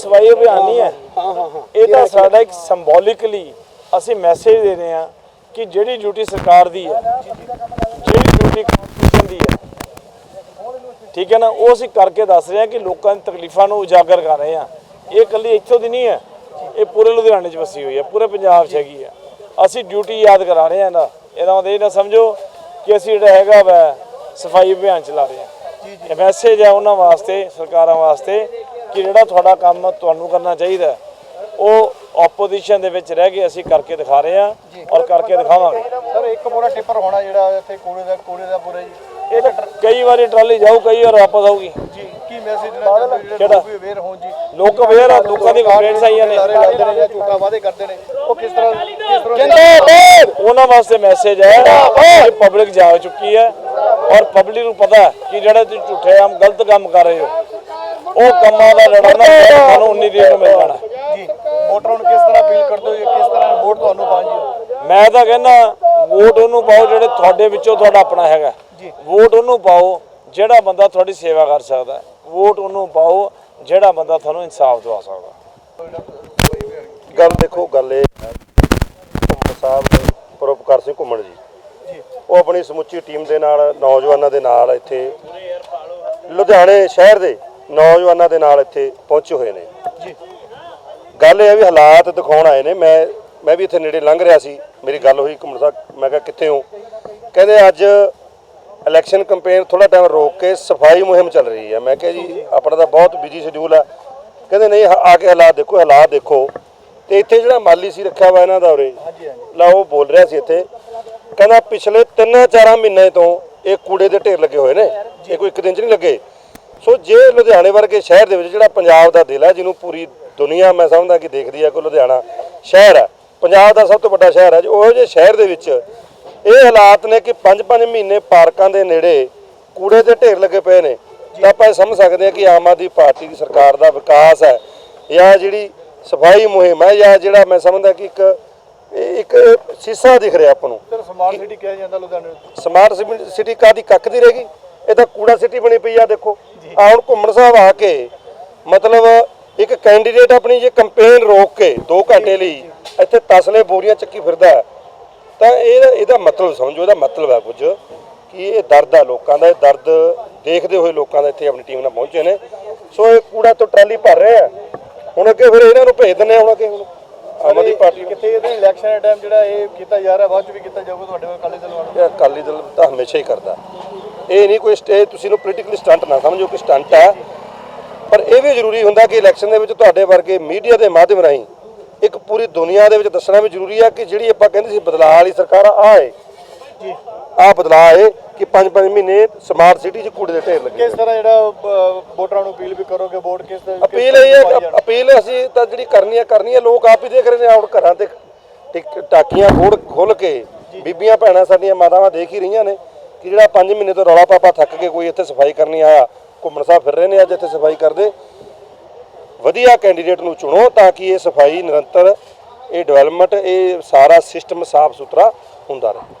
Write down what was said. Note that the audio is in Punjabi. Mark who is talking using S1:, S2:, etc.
S1: ਸਫ਼ਾਈ ਅਭਿਆਨ ਨਹੀਂ ਹੈ।
S2: ਹਾਂ ਹਾਂ ਹਾਂ
S1: ਇਹ ਤਾਂ ਸਾਡਾ ਇੱਕ ਸਿੰਬੋਲਿਕਲੀ ਅਸੀਂ ਮੈਸੇਜ ਦੇ ਰਹੇ ਹਾਂ ਕਿ ਜਿਹੜੀ ਡਿਊਟੀ ਸਰਕਾਰ ਦੀ ਹੈ ਜਿਹੜੀ ਡਿਊਟੀ ਕਨਸਟੀਟਿਊਸ਼ਨ ਦੀ ਹੈ ਠੀਕ ਹੈ ਨਾ ਉਹ ਅਸੀਂ ਕਰਕੇ ਦੱਸ ਰਹੇ ਹਾਂ ਕਿ ਲੋਕਾਂ ਦੀ ਤਕਲੀਫਾਂ ਨੂੰ ਉਜਾਗਰ ਕਰ ਰਹੇ ਹਾਂ। ਇਹ ਇਕੱਲੀ ਇੱਥੋਂ ਦੀ ਨਹੀਂ ਹੈ ਇਹ ਪੂਰੇ ਲੁਧਿਆਣੇ 'ਚ ਵਸੀ ਹੋਈ ਹੈ ਪੂਰੇ ਪੰਜਾਬ 'ਚ ਹੈਗੀ ਹੈ। ਅਸੀਂ ਡਿਊਟੀ ਯਾਦ ਕਰਾ ਰਹੇ ਹਾਂ ਇਹਦਾ ਇਹਦਾ ਮਤਲਬ ਇਹ ਨਾ ਸਮਝੋ ਕਿ ਅਸੀਂ ਜਿਹੜਾ ਹੈਗਾ ਵਾ ਸਫ਼ਾਈ ਅਭਿਆਨ ਚਲਾ ਰਹੇ ਹਾਂ। ਇਹ ਮੈਸੇਜ ਹੈ ਉਹਨਾਂ ਵਾਸਤੇ ਸਰਕਾਰਾਂ ਵਾਸਤੇ ਕਿ ਜਿਹੜਾ ਤੁਹਾਡਾ ਕੰਮ ਤੁਹਾਨੂੰ ਕਰਨਾ ਚਾਹੀਦਾ ਉਹ ਆਪੋਜੀਸ਼ਨ ਦੇ ਵਿੱਚ ਰਹਿ ਕੇ ਅਸੀਂ ਕਰਕੇ ਦਿਖਾ ਰਹੇ ਹਾਂ ਔਰ ਕਰਕੇ ਦਿਖਾਵਾਂਗੇ।
S2: ਸਰ ਇੱਕ ਪੂਰਾ ਟਿੱਪਰ ਹੋਣਾ ਜਿਹੜਾ ਇੱਥੇ ਕੂੜੇ ਦਾ ਕੂੜੇ ਦਾ ਪੂਰਾ ਜੀ।
S1: ਇਹ ਕਈ ਵਾਰੀ ਟਰਾਲੀ ਜਾਊ ਕਈ ਵਾਰ ਵਾਪਸ ਆਊਗੀ।
S2: ਜੀ ਕੀ ਮੈਸੇਜ ਦੇਣਾ ਜਿਹੜੇ ਅਵੇਅਰ ਹੋਣ ਜੀ?
S1: ਲੋਕ ਅਵੇਅਰ ਆ ਲੋਕਾਂ ਦੀ ਕੰਪਲੇਂਟਸ ਆਈਆਂ ਨੇ।
S2: ਲਾਉਂਦੇ ਨੇ ਜਾਂ ਝੂਠਾ ਵਾਅਦੇ ਕਰਦੇ ਨੇ। ਉਹ ਕਿਸ ਤਰ੍ਹਾਂ ਕਿਸ ਤਰ੍ਹਾਂ
S1: ਉਹਨਾਂ ਵਾਸਤੇ ਮੈਸੇਜ ਹੈ ਕਿ ਪਬਲਿਕ ਜਾ ਚੁੱਕੀ ਹੈ ਔਰ ਪਬਲਿਕ ਨੂੰ ਪਤਾ ਕਿ ਜਿਹੜਾ ਤੁਸੀਂ ਝੂਠੇ ਆਮ ਗਲਤ ਕੰਮ ਕਰ ਰਹੇ ਹੋ ਉਹ ਕੰਮਾਂ ਦਾ ਲੜਨਾ ਤੁਹਾਨੂੰ 19 ਦਿਨ ਨੂੰ ਮਿਲ ਜਾਣਾ
S2: ਜੀ। ਵੋਟਰਾਂ ਨੂੰ ਕਿਸ ਤਰ੍ਹਾਂ ਅਪੀਲ ਕਰਦੇ ਹੋ ਜਾਂ ਕਿਸ ਤਰ੍ਹਾਂ ਵੋਟ ਤੁਹਾਨੂੰ ਪਾਉਂਗੇ
S1: ਮੈਂ ਤਾਂ ਕਹਿੰਦਾ ਵੋਟ ਉਹਨੂੰ ਪਾਓ ਜਿਹੜੇ ਤੁਹਾਡੇ ਵਿੱਚੋਂ ਤੁਹਾਡਾ ਆਪਣਾ ਹੈਗਾ
S2: ਜੀ।
S1: ਵੋਟ ਉਹਨੂੰ ਪਾਓ ਜਿਹੜਾ ਬੰਦਾ ਤੁਹਾਡੀ ਸੇਵਾ ਕਰ ਸਕਦਾ ਹੈ। ਵੋਟ ਉਹਨੂੰ ਪਾਓ ਜਿਹੜਾ ਬੰਦਾ ਤੁਹਾਨੂੰ ਇਨਸਾਫ ਦਵਾ ਸਕਦਾ
S3: ਗੱਲ ਦੇਖੋ ਗੱਲ ਇਹ ਸਾਹਿਬ ਪਰਉਪਕਾਰ ਸਿੰਘ ਘੁੰਮਣ ਜੀ।
S2: ਜੀ।
S3: ਉਹ ਆਪਣੀ ਸਮੁੱਚੀ ਟੀਮ ਦੇ ਨਾਲ ਨੌਜਵਾਨਾਂ ਦੇ ਨਾਲ ਇੱਥੇ ਲੁਧਿਆਣੇ ਸ਼ਹਿਰ ਦੇ ਨੌਜਵਾਨਾਂ ਦੇ ਨਾਲ ਇੱਥੇ ਪਹੁੰਚੇ ਹੋਏ ਨੇ।
S2: ਜੀ।
S3: ਗੱਲ ਇਹ ਹੈ ਵੀ ਹਾਲਾਤ ਦਿਖਾਉਣ ਆਏ ਨੇ। ਮੈਂ ਮੈਂ ਵੀ ਇੱਥੇ ਨੇੜੇ ਲੰਘ ਰਿਹਾ ਸੀ। ਮੇਰੀ ਗੱਲ ਹੋਈ ਘੁੰਮਣ ਸਾਹਿਬ ਮੈਂ ਕਿਹਾ ਕਿੱਥੇ ਹੋ? ਕਹਿੰਦੇ ਅੱਜ ਇਲੈਕਸ਼ਨ ਕੈਂਪੇਨ ਥੋੜਾ ਟਾਈਮ ਰੋਕ ਕੇ ਸਫ਼ਾਈ ਮੁਹਿੰਮ ਚੱਲ ਰਹੀ ਹੈ। ਮੈਂ ਕਿਹਾ ਜੀ ਆਪਣਾ ਤਾਂ ਬਹੁਤ ਬਿਜ਼ੀ ਸ਼ਡਿਊਲ ਹੈ ਕਹਿੰਦੇ ਨਹੀਂ ਆ ਕੇ ਹਾਲਾਤ ਦੇਖੋ ਹਾਲਾਤ ਦੇਖੋ। ਤੇ ਇੱਥੇ ਜਿਹੜਾ ਮਾਲੀ ਸੀ ਰੱਖਿਆ ਵਾ ਇਹਨਾਂ ਦਾ ਉਰੇ ਲਾ ਉਹ ਬੋਲ ਰਿਹਾ ਸੀ ਇੱਥੇ। ਕਹਿੰਦਾ ਪਿਛਲੇ 3-4 ਮਹੀਨੇ ਤੋਂ ਇਹ ਕੂੜੇ ਦੇ ਢੇਰ ਲੱਗੇ ਹੋਏ ਨੇ। ਇਹ ਕੋਈ ਇੱਕ ਦਿਨ 'ਚ ਨਹੀਂ ਲੱਗੇ। ਸੋ ਜੇ ਲੁਧਿਆਣੇ ਵਰਗੇ ਸ਼ਹਿਰ ਦੇ ਵਿੱਚ ਜਿਹੜਾ ਪੰਜਾਬ ਦਾ ਦਿਲ ਹੈ ਜਿਹਨੂੰ ਪੂਰੀ ਦੁਨੀਆ ਮੈਂ ਸਮਝਦਾ ਕਿ ਦੇਖਦੀ ਹੈ ਕਿ ਲੁਧਿਆਣਾ ਸ਼ਹਿਰ ਹੈ ਪੰਜਾਬ ਦਾ ਸਭ ਤੋਂ ਵੱਡਾ ਸ਼ਹਿਰ ਹੈ ਉਹੋ ਜਿਹੇ ਸ਼ਹਿਰ ਦੇ ਵਿੱਚ ਇਹ ਹਾਲਾਤ ਨੇ ਕਿ 5-5 ਮਹੀਨੇ ਪਾਰਕਾਂ ਦੇ ਨੇੜੇ ਕੂੜੇ ਦੇ ਢੇਰ ਲੱਗੇ ਪਏ ਨੇ। ਤਾਂ ਆਪਾਂ ਇਹ ਸਮਝ ਸਕਦੇ ਹਾਂ ਕਿ ਆਮ ਆਦਮੀ ਪਾਰਟੀ ਦੀ ਸਰਕਾਰ ਦਾ ਵਿਕਾਸ ਹੈ ਜਾਂ ਜਿਹੜੀ ਸਫ਼ਾਈ ਮੁਹਿੰਮ ਹੈ ਜਾਂ ਜਿਹੜਾ ਮੈਂ ਸਮਝਦਾ ਕਿ ਇੱਕ ਇੱਕ ਸੀਸਾ ਦਿਖ ਰਿਹਾ ਆਪਾਂ ਨੂੰ।
S2: ਸਰ ਸਮਾਰਟ ਸਿਟੀ ਕਿਹਾ ਜਾਂਦਾ ਲੁਧਿਆਣੇ
S3: ਸਮਾਰਟ ਸਿਟੀ- ਕਾਦੀ ਕੱਖ ਦੀ ਰਹੇਗੀ ਇਹ ਤਾਂ ਕੂੜਾ ਸਿਟੀ ਬਣੀ ਪਈ ਆ ਦੇਖੋ। ਆ ਹੁਣ ਘੁੰਮਣ ਸਾਹਿਬ ਆ ਕੇ ਮਤਲਬ ਇੱਕ ਕੈਂਡੀਡੇਟ ਆਪਣੀ ਜੇ ਕੰਪੇਨ ਰੋਕ ਕੇ 2 ਘੰਟੇ ਲਈ ਇੱਥੇ ਤਸਲੇ ਬੋਰੀਆਂ ਚੱਕੀ ਫਿਰਦਾ ਤਾਂ ਇਹ ਇਹਦਾ ਮਤਲਬ ਸਮਝੋ ਇਹਦਾ ਮਤਲਬ ਹੈ ਕੁਝ ਕਿ ਇਹ ਦਰਦ ਆ ਲੋਕਾਂ ਦਾ ਇਹ ਦਰਦ ਦੇਖਦੇ ਹੋਏ ਲੋਕਾਂ ਦਾ ਇੱਥੇ ਆਪਣੀ ਟੀਮ ਨਾਲ ਪਹੁੰਚੇ ਨੇ। ਸੋ ਇਹ ਕੂੜਾ ਤੋਂ ਟਰਾਲੀ ਭਰ ਰਹੇ ਆ। ਹੁਣ ਅੱਗੇ ਫਿਰ ਇਹਨਾਂ ਨੂੰ ਭੇਜ ਆ ਹੁਣ ਅੱਗੇ ਹੁਣ। ਆਮ ਆਦਮੀ ਪਾਰਟੀ
S2: ਕਿੱਥੇ ਇਹਦੇ ਇਲੈਕਸ਼ਨ ਦੇ ਟਾਈਮ ਜਿਹੜਾ ਇਹ ਕੀਤਾ ਜਾ ਰਿਹਾ ਬਾਅਦ ਚ ਵੀ ਕੀਤਾ ਜਾਊਗਾ ਤੁਹਾਡੇ ਕੋਲ ਅਕਾਲੀ ਦਲ ਵੱਲੋਂ?
S3: ਇਹ ਅਕਾਲੀ ਦਲ ਤਾਂ ਹਮੇਸ਼ਾ ਹੀ ਕਰਦਾ। ਇਹ ਨਹੀਂ ਕੋਈ ਸਟੇ ਤੁਸੀਂ ਨੂੰ ਪੋਲੀਟੀਕਲ ਸਟੰਟ ਨਾ ਸਮਝੋ ਕਿ ਸਟੰਟ ਹੈ। ਪਰ ਇਹ ਵੀ ਜ਼ਰੂਰੀ ਹੁੰਦਾ ਕਿ ਇਲੈਕਸ਼ਨ ਦੇ ਵਿੱਚ ਤੁਹਾਡੇ ਵਰਗੇ ਮੀਡੀਆ ਦੇ ਮਾਧਿਅਮ ਰਾਹੀਂ ਇੱਕ ਪੂਰੀ ਦੁਨੀਆ ਦੇ ਵਿੱਚ ਦੱਸਣਾ ਵੀ ਜ਼ਰੂਰੀ ਹੈ ਕਿ ਜਿਹੜੀ ਆਪਾਂ ਕਹਿੰਦੇ ਸੀ ਬਦਲਾਅ ਵਾਲੀ ਸਰਕਾਰ ਆ ਆਏ
S2: ਜੀ
S3: ਆ ਬਦਲਾਅ ਹੈ ਕਿ 5-5 ਮਹੀਨੇ ਸਮਾਰਟ ਸਿਟੀ 'ਚ ਕੂੜੇ ਦੇ ਢੇਰ ਲੱਗੇ
S2: ਕਿਸ ਤਰ੍ਹਾਂ ਜਿਹੜਾ ਵੋਟਰਾਂ ਨੂੰ ਅਪੀਲ ਵੀ ਕਰੋਗੇ ਵੋਟ ਕਿਸ ਤਰ੍ਹਾਂ
S3: ਅਪੀਲ ਇਹ ਹੈ ਅਪੀਲ ਅਸੀਂ ਤਾਂ ਜਿਹੜੀ ਕਰਨੀ ਹੈ ਕਰਨੀ ਹੈ। ਲੋਕ ਆਪ ਹੀ ਦੇਖ ਰਹੇ ਨੇ ਆਉਣ ਘਰਾਂ ਤੇ ਟਿਕ- ਟਾਕੀਆਂ ਖੋਲ ਖੋਲ ਕੇ ਬੀਬੀਆਂ ਭੈਣਾਂ ਸਾਡੀਆਂ ਮਾਤਾਵਾਂ ਦੇਖ ਹੀ ਰਹੀਆਂ ਨੇ। ਕਿ ਜਿਹੜਾ 5 ਮਹੀਨੇ ਤੋਂ ਰੌਲਾ ਪਾਪਾ ਥੱਕ ਕੇ ਕੋਈ ਇੱਥੇ ਸਫ਼ਾਈ ਕਰਨੀ ਆਇਆ, ਘੁੰਮਣ ਸਾਹਿਬ ਫਿਰ ਰਹੇ ਨੇ ਅੱਜ ਇੱਥੇ ਸਫ਼ਾਈ ਕਰਦੇ। ਵਧੀਆ ਕੈਂਡੀਡੇਟ ਨੂੰ ਚੁਣੋ ਤਾਂ ਕਿ ਇਹ ਸਫ਼ਾਈ ਨਿਰੰਤਰ, ਇਹ ਡਿਵੈਲਪਮੈਂਟ ਇਹ ਸਾਰਾ ਸਿਸਟਮ ਸਾਫ਼ ਸੁਥਰਾ ਹੁੰਦਾ ਰਹੇ।